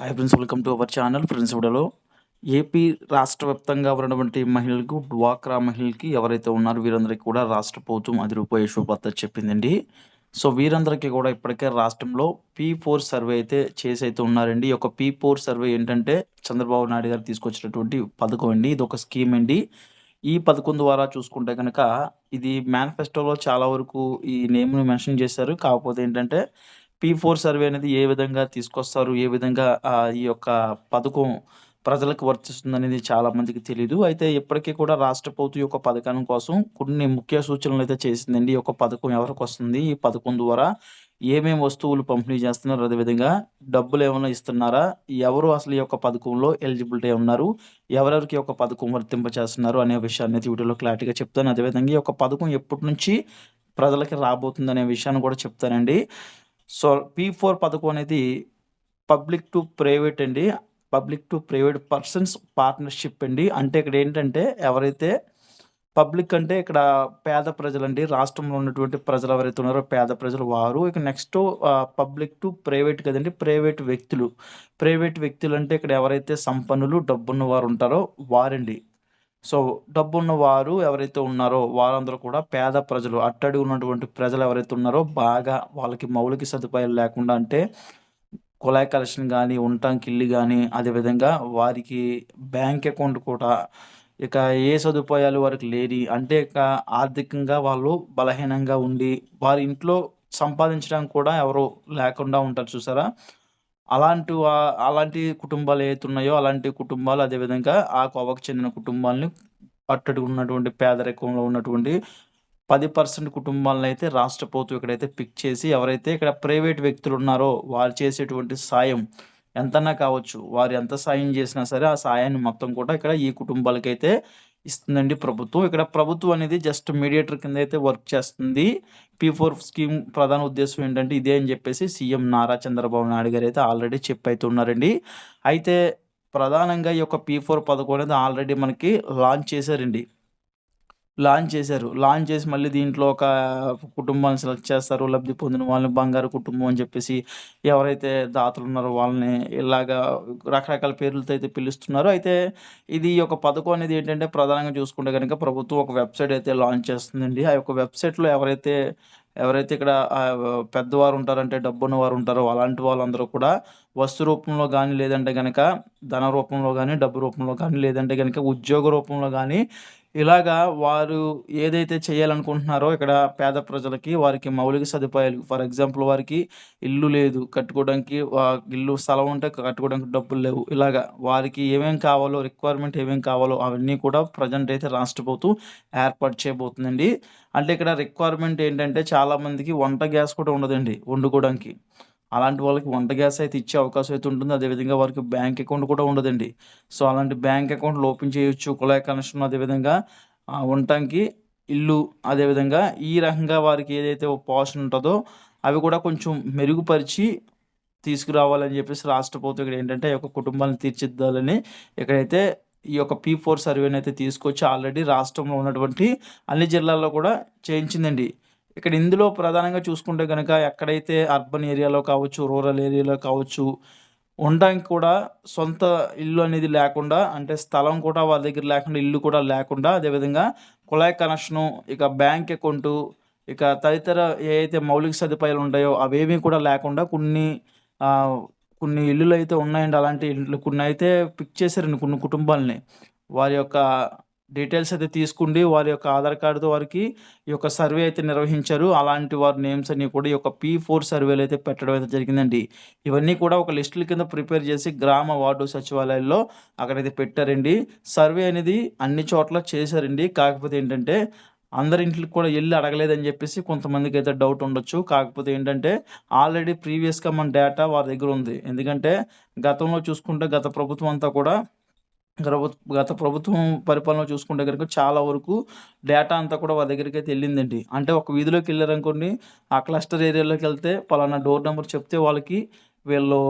Hi friends welcome to our channel friends ఇవిడలో AP రాష్ట్ర వ్యాప్తంగా ఉన్నటువంటి మహిళలకు డ్వాక్రా మహిళలకి ఎవరైతే ఉన్నారో వీరందరికీ కూడా రాష్ట్ర ప్రభుత్వం అది రూపాయి శుభార్త చెప్పిందండి. సో వీరందరికీ కూడా ఇప్పటికే రాష్ట్రంలో పీ ఫోర్ సర్వే అయితే చేసి అయితే ఉన్నారండి. ఈ యొక్క పీ ఫోర్ సర్వే ఏంటంటే చంద్రబాబు నాయుడు గారు తీసుకొచ్చినటువంటి పథకం అండి. ఇది ఒక స్కీమ్ అండి. ఈ పథకం ద్వారా చూసుకుంటే కనుక ఇది మేనిఫెస్టోలో చాలా వరకు ఈ నేమ్ను మెన్షన్ చేశారు. కాకపోతే ఏంటంటే పీ ఫోర్ సర్వే అనేది ఏ విధంగా తీసుకొస్తారు ఏ విధంగా ఈ యొక్క పథకం ప్రజలకు వర్తిస్తుంది అనేది చాలా మందికి తెలియదు అయితే ఇప్పటికీ కూడా రాష్ట్ర ప్రభుత్వం యొక్క పథకం కోసం కొన్ని ముఖ్య సూచనలు అయితే చేసిందండి. ఈ యొక్క పథకం ఎవరికి వస్తుంది? ఈ పథకం ద్వారా ఏమేమి వస్తువులు పంపిణీ చేస్తున్నారు? అదేవిధంగా డబ్బులు ఏమైనా ఇస్తున్నారా? ఎవరు అసలు ఈ యొక్క పథకంలో ఎలిజిబిలిటీ ఉన్నారు? ఎవరెవరికి ఒక యొక్క పథకం వర్తింప చేస్తున్నారు? అనే విషయాన్ని అయితే వీడియోలో క్లారిటీగా చెప్తాను. అదేవిధంగా ఈ యొక్క పథకం ఎప్పటి నుంచి ప్రజలకి రాబోతుంది అనే విషయాన్ని కూడా చెప్తానండి. సో పీ ఫోర్ పథకం అనేది పబ్లిక్ టు ప్రైవేట్ అండి. Public to private persons partnership అండి. అంటే ఇక్కడ ఏంటంటే ఎవరైతే పబ్లిక్ అంటే ఇక్కడ పేద ప్రజలండి రాష్ట్రంలో ఉన్నటువంటి ప్రజలు ఎవరైతే ఉన్నారో పేద ప్రజలు వారు ఇక నెక్స్ట్ పబ్లిక్ టు ప్రైవేట్ కదండి ప్రైవేట్ వ్యక్తులు. ప్రైవేట్ వ్యక్తులు అంటే ఇక్కడ ఎవరైతే సంపన్నులు డబ్బున్న వారు ఉంటారో వారండి. సో డబ్బున్న వారు ఎవరైతే ఉన్నారో వారందరూ కూడా పేద ప్రజలు అట్టడి ఉన్నటువంటి ప్రజలు ఎవరైతే ఉన్నారో బాగా వాళ్ళకి మౌలిక సదుపాయాలు లేకుండా అంటే కుళాయి కలెక్షన్ కానీ ఉండటానికి ఇల్లు కానీ అదేవిధంగా వారికి బ్యాంక్ అకౌంట్ కూడా ఇక ఏ సదుపాయాలు వారికి లేని అంటే ఇక ఆర్థికంగా వాళ్ళు బలహీనంగా ఉండి వారి ఇంట్లో సంపాదించడానికి కూడా ఎవరు లేకుండా ఉంటారు చూసారా? అలాంటి వా- అలాంటి కుటుంబాలు ఏతున్నాయో అలాంటి కుటుంబాలు అదేవిధంగా ఆ కోవకు చెందిన కుటుంబాలని అట్టడి ఉన్నటువంటి పేదరికంలో ఉన్నటువంటి పది పర్సెంట్ కుటుంబాలను అయితే రాష్ట్ర ప్రభుత్వం ఇక్కడైతే పిక్ చేసి ఎవరైతే ఇక్కడ ప్రైవేట్ వ్యక్తులు ఉన్నారో వారు చేసేటువంటి సాయం ఎంతన్నా కావచ్చు వారు ఎంత సాయం చేసినా సరే ఆ సాయాన్ని మొత్తం కూడా ఇక్కడ ఈ కుటుంబాలకైతే ఇస్తుందండి ప్రభుత్వం. ఇక్కడ ప్రభుత్వం అనేది జస్ట్ మీడియేటర్ కింద అయితే వర్క్ చేస్తుంది. పీ ఫోర్ స్కీమ్ ప్రధాన ఉద్దేశం ఏంటంటే ఇదే అని చెప్పేసి సీఎం నారా చంద్రబాబు నాయుడు గారు అయితే ఆల్రెడీ చెప్పైతున్నారండి. అయితే ప్రధానంగా ఈ యొక్క పీ ఫోర్ పథకం అనేది ఆల్రెడీ మనకి లాంచ్ చేశారండి. లాంచ్ చేశారు. లాంచ్ చేసి మళ్ళీ దీంట్లో ఒక కుటుంబాన్ని సెలెక్ట్ చేస్తారు. లబ్ధి పొందిన వాళ్ళని బంగారు కుటుంబం అని చెప్పేసి ఎవరైతే దాతలు ఉన్నారో వాళ్ళని ఇలాగా రకరకాల పేర్లతో అయితే పిలుస్తున్నారు. అయితే ఇది ఒక పథకం అనేది ఏంటంటే ప్రధానంగా చూసుకుంటే కనుక ప్రభుత్వం ఒక వెబ్సైట్ అయితే లాంచ్ చేస్తుందండి. ఆ యొక్క వెబ్సైట్లో ఎవరైతే ఎవరైతే ఇక్కడ పెద్దవారు ఉంటారంటే డబ్బున్న వారు ఉంటారో అలాంటి వాళ్ళందరూ కూడా వస్తు రూపంలో కానీ లేదంటే కనుక ధన రూపంలో కానీ డబ్బు రూపంలో కానీ లేదంటే కనుక ఉద్యోగ రూపంలో కానీ ఇలాగా వారు ఏదైతే చేయాలనుకుంటున్నారో ఇక్కడ పేద ప్రజలకి వారికి మౌలిక సదుపాయాలు ఫర్ ఎగ్జాంపుల్ వారికి ఇల్లు లేదు కట్టుకోవడానికి ఇల్లు స్థలం ఉంటే కట్టుకోవడానికి డబ్బులు లేవు. ఇలాగా వారికి ఏమేం కావాలో రిక్వైర్మెంట్ ఏమేం కావాలో అవన్నీ కూడా ప్రజెంట్ అయితే రాష్ట్ర ప్రభుత్వం ఏర్పాటు చేయబోతుందండి. అంటే ఇక్కడ రిక్వైర్మెంట్ ఏంటంటే చాలామందికి వంట గ్యాస్ కూడా ఉండదండి వండుకోవడానికి. అలాంటి వాళ్ళకి వంట గ్యాస్ అయితే ఇచ్చే అవకాశం అయితే ఉంటుంది. అదేవిధంగా వారికి బ్యాంక్ అకౌంట్ కూడా ఉండదండి. సో అలాంటి బ్యాంక్ అకౌంట్లు ఓపెన్ చేయొచ్చు. కుళాయి కనెక్షన్ అదేవిధంగా ఉండటానికి ఇల్లు అదేవిధంగా ఈ రకంగా వారికి ఏదైతే పోషన్ ఉంటుందో అవి కూడా కొంచెం మెరుగుపరిచి తీసుకురావాలని చెప్పేసి రాష్ట్ర ప్రభుత్వం ఇక్కడ ఏంటంటే ఈ యొక్క కుటుంబాలను తీర్చిద్దాలని ఇక్కడైతే ఈ యొక్క పీ ఫోర్ సర్వేని అయితే తీసుకొచ్చి ఆల్రెడీ రాష్ట్రంలో ఉన్నటువంటి అన్ని జిల్లాల్లో కూడా చేయించిందండి. ఇక్కడ ఇందులో ప్రధానంగా చూసుకుంటే కనుక ఎక్కడైతే అర్బన్ ఏరియాలో కావచ్చు రూరల్ ఏరియాలో కావచ్చు ఉండడానికి కూడా సొంత ఇల్లు అనేది లేకుండా అంటే స్థలం కూడా వాళ్ళ దగ్గర లేకుండా ఇల్లు కూడా లేకుండా అదేవిధంగా కుళాయి కనెక్షను ఇక బ్యాంక్ అకౌంటు ఇక తదితర ఏ మౌలిక సదుపాయాలు ఉంటాయో అవేమీ కూడా లేకుండా కొన్ని కొన్ని ఇల్లులు అయితే ఉన్నాయండి. అలాంటి ఇల్లు కొన్ని అయితే పిక్ చేశారండి కొన్ని కుటుంబాలని. వారి యొక్క డీటెయిల్స్ అయితే తీసుకుండి వారి యొక్క ఆధార్ కార్డుతో వారికి ఈ యొక్క సర్వే అయితే నిర్వహించారు. అలాంటి వారి నేమ్స్ అన్ని కూడా ఈ యొక్క పీ ఫోర్ సర్వేలు అయితే పెట్టడం అయితే జరిగిందండి. ఇవన్నీ కూడా ఒక లిస్టుల కింద ప్రిపేర్ చేసి గ్రామ వార్డు సచివాలయాల్లో అక్కడైతే పెట్టారండి. సర్వే అనేది అన్ని చోట్ల చేశారండి. కాకపోతే ఏంటంటే అందరి ఇంటికి కూడా వెళ్ళి అడగలేదని చెప్పేసి కొంతమందికి అయితే డౌట్ ఉండొచ్చు. కాకపోతే ఏంటంటే ఆల్రెడీ ప్రీవియస్గా మన డేటా వారి దగ్గర ఉంది. ఎందుకంటే గతంలో చూసుకుంటే గత ప్రభుత్వం అంతా కూడా గత- గత ప్రభుత్వం పరిపాలన చూసుకుంటే కనుక చాలా వరకు డేటా అంతా కూడా వాళ్ళ దగ్గరికి అయితే వెళ్ళిందండి అంటే ఒక వీధిలోకి వెళ్ళారనుకోండి ఆ క్లస్టర్ ఏరియాలోకి వెళ్తే పలానా డోర్ నెంబర్ చెప్తే వాళ్ళకి వీళ్ళు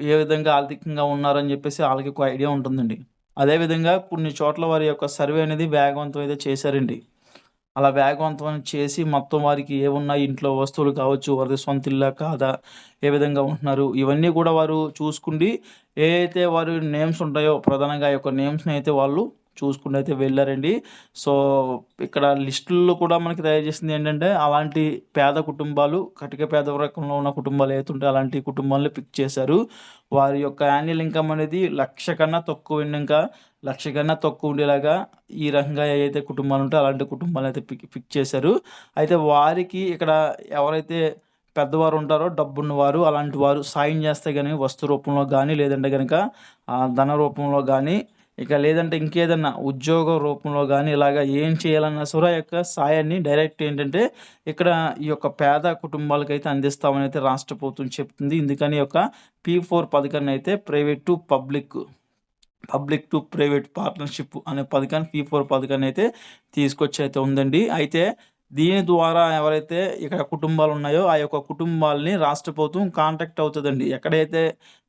ఏ విధంగా ఆర్థికంగా ఉన్నారని చెప్పేసి వాళ్ళకి ఒక ఐడియా ఉంటుందండి. అదేవిధంగా కొన్ని చోట్ల వారి యొక్క సర్వే అనేది వేగవంతం అయితే చేశారండి. అలా వేగవంతం చేసి మొత్తం వారికి ఏమున్నాయి ఇంట్లో వస్తువులు కావచ్చు వారి సొంత ఇల్లా కాదా ఏ విధంగా ఉంటున్నారు ఇవన్నీ కూడా వారు చూసుకుండి ఏ అయితే వారి నేమ్స్ ఉంటాయో ప్రధానంగా యొక్క నేమ్స్ని అయితే వాళ్ళు చూసుకుంటూ అయితే వెళ్ళారండి. సో ఇక్కడ లిస్టుల్లో కూడా మనకి తయారు చేసింది ఏంటంటే అలాంటి పేద కుటుంబాలు కటిక పేద రకంలో ఉన్న కుటుంబాలు ఏతుంటే అలాంటి కుటుంబాలను పిక్ చేశారు. వారి యొక్క యాన్యువల్ ఇన్కమ్ అనేది లక్ష కన్నా తక్కువ ఇంకా లక్ష కన్నా తక్కువ ఉండేలాగా ఈ రకంగా ఏదైతే కుటుంబాలు ఉంటే అలాంటి కుటుంబాలు అయితే పిక్ పిక్ చేశారు. అయితే వారికి ఇక్కడ ఎవరైతే పెద్దవారు ఉంటారో డబ్బున్న వారు అలాంటి వారు సాయం చేస్తే కానీ వస్తు రూపంలో కానీ లేదంటే కనుక ధన రూపంలో కానీ ఇక లేదంటే ఇంకేదన్నా ఉద్యోగ రూపంలో కానీ ఇలాగ ఏం చేయాలన్నా సురా యొక్క సాయాన్ని డైరెక్ట్ ఏంటంటే ఇక్కడ ఈ యొక్క పేద కుటుంబాలకైతే అందిస్తామని అయితే రాష్ట్ర ప్రభుత్వం చెప్తుంది. ఇందుకని యొక్క పీ ఫోర్ పథకాన్ని అయితే private to public public to private partnership అనే పథకాన్ని పీ ఫోర్ పథకాన్ని అయితే తీసుకొచ్చి అయితే ఉందండి. అయితే దీని ద్వారా ఎవరైతే ఇక్కడ కుటుంబాలు ఉన్నాయో ఆ యొక్క కుటుంబాలని రాష్ట్ర ప్రభుత్వం కాంటాక్ట్ అవుతుందండి. ఎక్కడైతే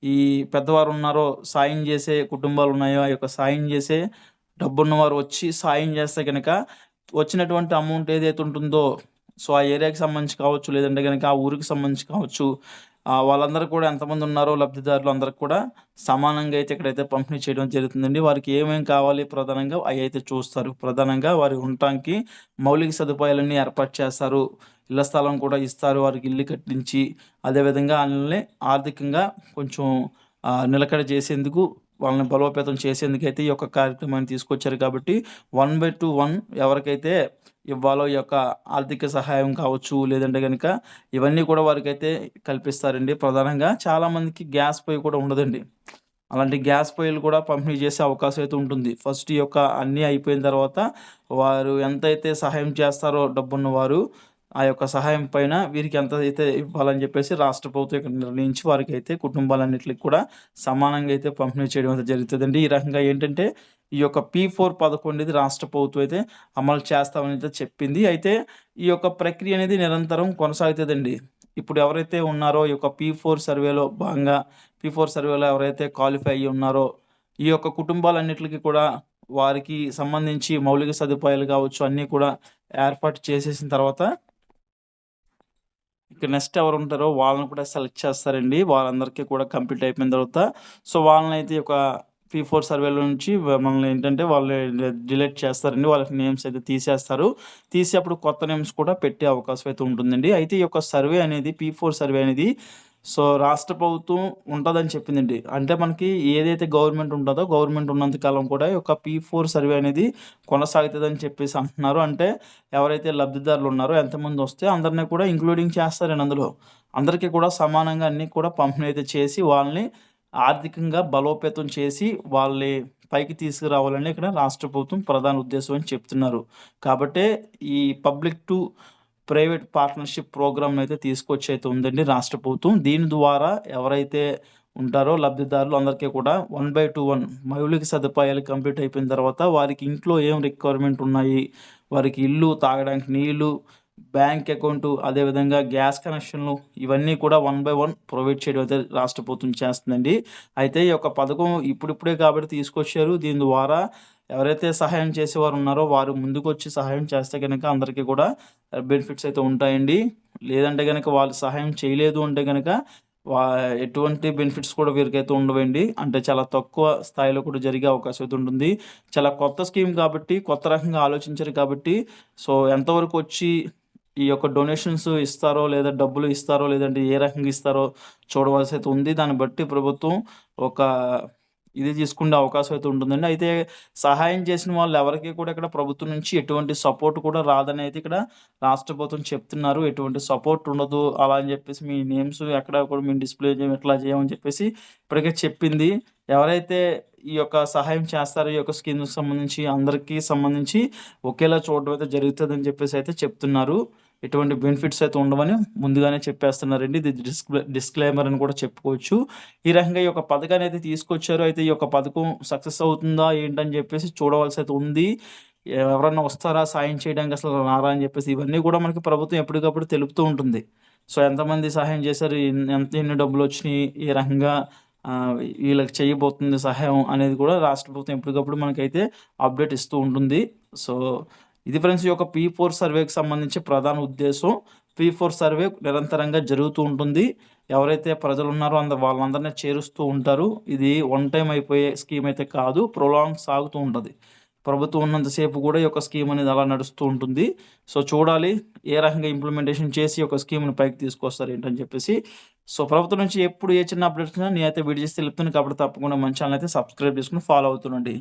ఈ పెద్దవారు ఉన్నారో సాయం చేసే కుటుంబాలు ఉన్నాయో ఆ యొక్క సాయం చేసే డబ్బున్నవారు వచ్చి సాయం చేస్తే కనుక వచ్చినటువంటి అమౌంట్ ఏదైతే ఉంటుందో సో ఆ ఏరియాకి సంబంధించి కావచ్చు లేదంటే కనుక ఆ ఊరికి సంబంధించి కావచ్చు వాళ్ళందరూ కూడా ఎంతమంది ఉన్నారో లబ్ధిదారులు అందరికి కూడా సమానంగా అయితే ఇక్కడైతే పంపిణీ చేయడం జరుగుతుందండి. వారికి ఏమేమి కావాలి ప్రధానంగా అవి అయితే చూస్తారు. ప్రధానంగా వారి ఉండటానికి మౌలిక సదుపాయాలన్నీ ఏర్పాటు చేస్తారు. ఇళ్ళ స్థలం కూడా ఇస్తారు. వారికి ఇల్లు కట్టించి అదేవిధంగా వాళ్ళని ఆర్థికంగా కొంచెం నిలకడ చేసేందుకు వాళ్ళని బలోపేతం చేసేందుకైతే ఈ యొక్క కార్యక్రమాన్ని తీసుకొచ్చారు కాబట్టి వన్ బై టూ వన్ ఎవరికైతే ఇవ్వాలో ఈ యొక్క ఆర్థిక సహాయం కావచ్చు లేదంటే కనుక ఇవన్నీ కూడా వారికైతే కల్పిస్తారండి. ప్రధానంగా చాలామందికి గ్యాస్ పొయ్యి కూడా ఉండదండి. అలాంటి గ్యాస్ పొయ్యిలు కూడా పంపిణీ చేసే అవకాశం అయితే ఉంటుంది. ఫస్ట్ ఈ యొక్క అన్నీ అయిపోయిన తర్వాత వారు ఎంతైతే సహాయం చేస్తారో డబ్బున్న వారు ఆ యొక్క సహాయం పైన వీరికి ఎంత అయితే ఇవ్వాలని చెప్పేసి రాష్ట్ర ప్రభుత్వం ఇక్కడ నిర్ణయించి వారికి అయితే కుటుంబాలన్నింటికి కూడా సమానంగా అయితే పంపిణీ చేయడం అయితే జరుగుతుందండి. ఈ రకంగా ఏంటంటే ఈ యొక్క పీ ఫోర్ పదకొండేది రాష్ట్ర ప్రభుత్వం అయితే అమలు చేస్తామని అయితే చెప్పింది. అయితే ఈ యొక్క ప్రక్రియ అనేది నిరంతరం కొనసాగుతుందండి. ఇప్పుడు ఎవరైతే ఉన్నారో ఈ యొక్క పీ ఫోర్ సర్వేలో భాగంగా పీ ఫోర్ సర్వేలో ఎవరైతే క్వాలిఫై అయ్యి ఉన్నారో ఈ యొక్క కుటుంబాలన్నింటికి కూడా వారికి సంబంధించి మౌలిక సదుపాయాలు కావచ్చు అన్నీ కూడా ఏర్పాటు చేసేసిన తర్వాత ఇక్కడ నెక్స్ట్ ఎవరు ఉంటారో వాళ్ళని కూడా సెలెక్ట్ చేస్తారండి. వాళ్ళందరికీ కూడా కంప్లీట్ అయిపోయిన తర్వాత. సో వాళ్ళని అయితే ఒక పీ ఫోర్ సర్వేలో నుంచి మనల్ని ఏంటంటే వాళ్ళు డిలీట్ చేస్తారండి. వాళ్ళకి నేమ్స్ అయితే తీసేస్తారు. తీసేప్పుడు కొత్త నేమ్స్ కూడా పెట్టే అవకాశం అయితే ఉంటుందండి. అయితే ఈ యొక్క సర్వే అనేది పీ ఫోర్ సర్వే అనేది సో రాష్ట్ర ప్రభుత్వం ఉంటుందని చెప్పిందండి. అంటే మనకి ఏదైతే గవర్నమెంట్ ఉంటుందో గవర్నమెంట్ ఉన్నంత కాలం కూడా ఒక పీ ఫోర్ సర్వే అనేది కొనసాగుతుందని చెప్పేసి అంటున్నారు. అంటే ఎవరైతే లబ్ధిదారులు ఉన్నారో ఎంతమంది వస్తే అందరినీ కూడా ఇంక్లూడింగ్ చేస్తారండి అందులో. అందరికీ కూడా సమానంగా అన్నీ కూడా పంపిణీ అయితే చేసి వాళ్ళని ఆర్థికంగా బలోపేతం చేసి వాళ్ళని పైకి తీసుకురావాలని ఇక్కడ రాష్ట్ర ప్రభుత్వం ప్రధాన ఉద్దేశం అని చెప్తున్నారు. కాబట్టి ఈ public to private partnership program అయితే తీసుకొచ్చి అయితే ఉందండి రాష్ట్ర ప్రభుత్వం. దీని ద్వారా ఎవరైతే ఉంటారో లబ్ధిదారులు అందరికీ కూడా వన్ బై టూ వన్ మౌలిక సదుపాయాలు కంప్లీట్ అయిపోయిన తర్వాత వారికి ఇంట్లో ఏం రిక్వైర్మెంట్ ఉన్నాయి? వారికి ఇల్లు తాగడానికి నీళ్ళు బ్యాంక్ అకౌంటు అదేవిధంగా గ్యాస్ కనెక్షన్లు ఇవన్నీ కూడా వన్ బై వన్ ప్రొవైడ్ చేయడం అయితే రాష్ట్ర ప్రభుత్వం చేస్తుందండి. అయితే ఈ యొక్క పథకం ఇప్పుడిప్పుడే కాబట్టి తీసుకొచ్చారు. దీని ద్వారా ఎవరైతే సహాయం చేసేవారు ఉన్నారో వారు ముందుకు వచ్చి సహాయం చేస్తే కనుక అందరికీ కూడా బెనిఫిట్స్ అయితే ఉంటాయండి. లేదంటే కనుక వాళ్ళు సహాయం చేయలేదు అంటే కనుక వా ఎటువంటి బెనిఫిట్స్ కూడా వీరికైతే ఉండవండి. అంటే చాలా తక్కువ స్థాయిలో కూడా జరిగే అవకాశం అయితే ఉంటుంది. చాలా కొత్త స్కీమ్ కాబట్టి కొత్త రకంగా ఆలోచించారు కాబట్టి సో ఎంతవరకు వచ్చి ఈ యొక్క డొనేషన్స్ ఇస్తారో లేదా డబ్బులు ఇస్తారో లేదంటే ఏ రకంగా ఇస్తారో చూడవలసి అయితే ఉంది. దాన్ని బట్టి ప్రభుత్వం ఒక ఇది తీసుకునే అవకాశం అయితే ఉంటుందండి. అయితే సహాయం చేసిన వాళ్ళు ఎవరికి కూడా ఇక్కడ ప్రభుత్వం నుంచి ఎటువంటి సపోర్ట్ కూడా రాదని అయితే ఇక్కడ రాష్ట్ర ప్రభుత్వం చెప్తున్నారు. ఎటువంటి సపోర్ట్ ఉండదు అలా అని చెప్పేసి మీ నేమ్స్ ఎక్కడ కూడా మేము డిస్ప్లే చేయం ఎట్లా చేయమని చెప్పేసి ఇప్పటికే చెప్పింది. ఎవరైతే ఈ యొక్క సహాయం చేస్తారో ఈ యొక్క స్కీమ్కి సంబంధించి అందరికీ సంబంధించి ఒకేలా చూడడం అయితే జరుగుతుందని చెప్పేసి అయితే చెప్తున్నారు. ఎటువంటి బెనిఫిట్స్ అయితే ఉండవని ముందుగానే చెప్పేస్తున్నారండి. ఇది డిస్క్ డిస్క్లైమర్ అని కూడా చెప్పుకోవచ్చు. ఈ రకంగా ఈ యొక్క పథకాన్ని అయితే తీసుకొచ్చారు. అయితే ఈ యొక్క పథకం సక్సెస్ అవుతుందా ఏంటని చెప్పేసి చూడవలసి అయితే ఉంది. ఎవరన్నా వస్తారా? సాయం చేయడానికి అసలు రారా అని చెప్పేసి ఇవన్నీ కూడా మనకి ప్రభుత్వం ఎప్పటికప్పుడు తెలుపుతూ ఉంటుంది. సో ఎంతమంది సహాయం చేశారు? ఎంత ఎన్ని డబ్బులు వచ్చినాయి? ఈ రకంగా వీళ్ళకి చేయబోతుంది సహాయం అనేది కూడా రాష్ట్ర ప్రభుత్వం ఎప్పటికప్పుడు మనకైతే అప్డేట్ ఇస్తూ ఉంటుంది. సో ఇది ఫ్రెండ్స్ ఈ యొక్క పీ ఫోర్ సర్వేకి సంబంధించి ప్రధాన ఉద్దేశం పీ ఫోర్ సర్వే నిరంతరంగా జరుగుతూ ఉంటుంది. ఎవరైతే ప్రజలు ఉన్నారో అందరు వాళ్ళందరినీ చేరుస్తూ ఉంటారు. ఇది వన్ టైం అయిపోయే స్కీమ్ అయితే కాదు ప్రొలాంగ్ సాగుతూ ఉంటుంది. ప్రభుత్వం ఉన్నంతసేపు కూడా ఈ యొక్క స్కీమ్ అనేది అలా నడుస్తూ ఉంటుంది. సో చూడాలి ఏ రకంగా ఇంప్లిమెంటేషన్ చేసి ఒక స్కీమ్ని పైకి తీసుకొస్తారు ఏంటని చెప్పేసి. సో ప్రభుత్వం నుంచి ఎప్పుడు ఏ చిన్న అప్డేట్స్ నేనైతే వీడియో చేసి తెలుపుతుంది కాబట్టి తప్పకుండా మంచి ఛానల్ అయితే సబ్స్క్రైబ్ చేసుకుని ఫాలో అవుతుండండి.